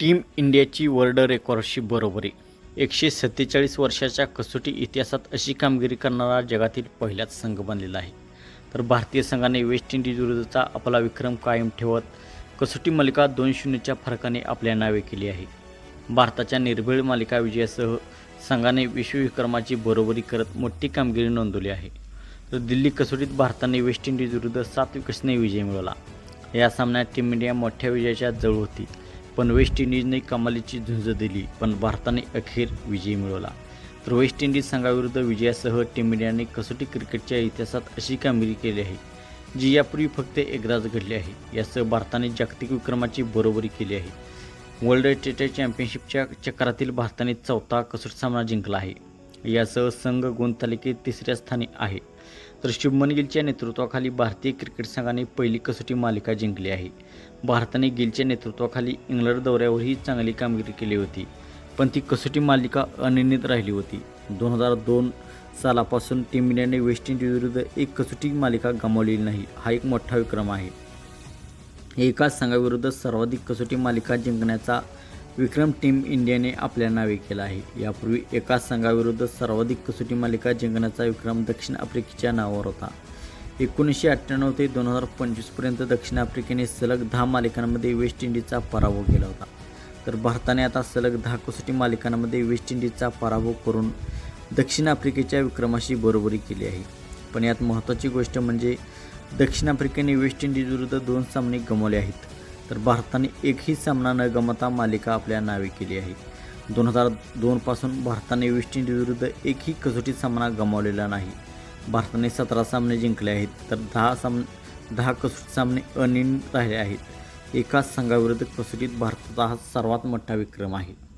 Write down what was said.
Team इंडियाची world रेकॉर्डशी बरोबरी. एकशे सत्तेचाळीस वर्षाच्या कसोटी इतिहासात अशी कामगिरी करणारा जगातील पहिलाच संघ बनलेला आहे. तर भारतीय संघाने वेस्ट इंडिजविरुद्धचा आपला विक्रम कायम ठेवत कसोटी मालिका दोन शून्यच्या फरकाने आपल्या नावे केली आहे. भारताच्या निर्भीड मालिका विजयासह संघाने विश्वविक्रमाची बरोबरी करत मोठी कामगिरी नोंदवली आहे. तर दिल्ली कसोटीत भारताने वेस्ट इंडिजविरुद्ध सात विकेट्सने विजय मिळवला. या सामन्यात टीम इंडिया मोठ्या विजयाच्या जवळ होती. पण वेस्ट इंडिजने कमालीची झुंज दिली पण भारताने अखेर विजय मिळवला. तर वेस्ट इंडिज संघाविरुद्ध विजयासह टीम इंडियाने कसोटी क्रिकेटच्या इतिहासात अशी कामगिरी केली आहे जी यापूर्वी फक्त एकदाच घडली आहे. यासह भारताने जागतिक विक्रमाची बरोबरी केली आहे. वर्ल्ड टी चॅम्पियनशिपच्या चक्रातील भारताने चौथा कसोटी सामना जिंकला आहे. यासह संघ गुणतालिकेत तिसऱ्या स्थानी आहे. तर शुभमन गिलच्या नेतृत्वाखाली भारतीय क्रिकेट संघाने पहिली कसोटी मालिका जिंकली आहे. भारताने गिलच्या नेतृत्वाखाली इंग्लंड दौऱ्यावरही चांगली कामगिरी केली होती पण ती कसोटी मालिका अनिर्णित राहिली होती. दोन हजार दोन सालापासून टीम इंडियाने वेस्ट इंडिजविरुद्ध एक कसोटी मालिका गमावलेली नाही हा एक मोठा विक्रम आहे. एकाच संघाविरुद्ध सर्वाधिक कसोटी मालिका जिंकण्याचा विक्रम टीम इंडियाने आपल्या नावे केला आहे. यापूर्वी एकाच संघाविरुद्ध सर्वाधिक कसोटी मालिका जिंकण्याचा विक्रम दक्षिण आफ्रिकेच्या नावावर होता. एकोणीसशे अठ्ठ्याण्णव ते दोन हजार पंचवीसपर्यंत दक्षिण आफ्रिकेने सलग दहा मालिकांमध्ये वेस्ट इंडिजचा पराभव केला होता. तर भारताने आता सलग दहा कसोटी मालिकांमध्ये वेस्ट इंडिजचा पराभव करून दक्षिण आफ्रिकेच्या विक्रमाशी बरोबरी केली आहे. पण यात महत्त्वाची गोष्ट म्हणजे दक्षिण आफ्रिकेने वेस्ट इंडिज विरुद्ध दोन सामने गमावले आहेत. तर भारताने एकही सामना न गमता मालिका आपल्या नावे केली आहे. दोन हजार दोनपासून भारताने वेस्ट इंडिजविरुद्ध एकही कसोटी सामना गमावलेला नाही. भारताने सतरा सामने जिंकले आहेत तर दहा साम दहा कसोटी सामने अनिर्णित राहिले आहेत. एकाच संघाविरुद्ध कसोटीत भारताचा हा सर्वात मोठा विक्रम आहे.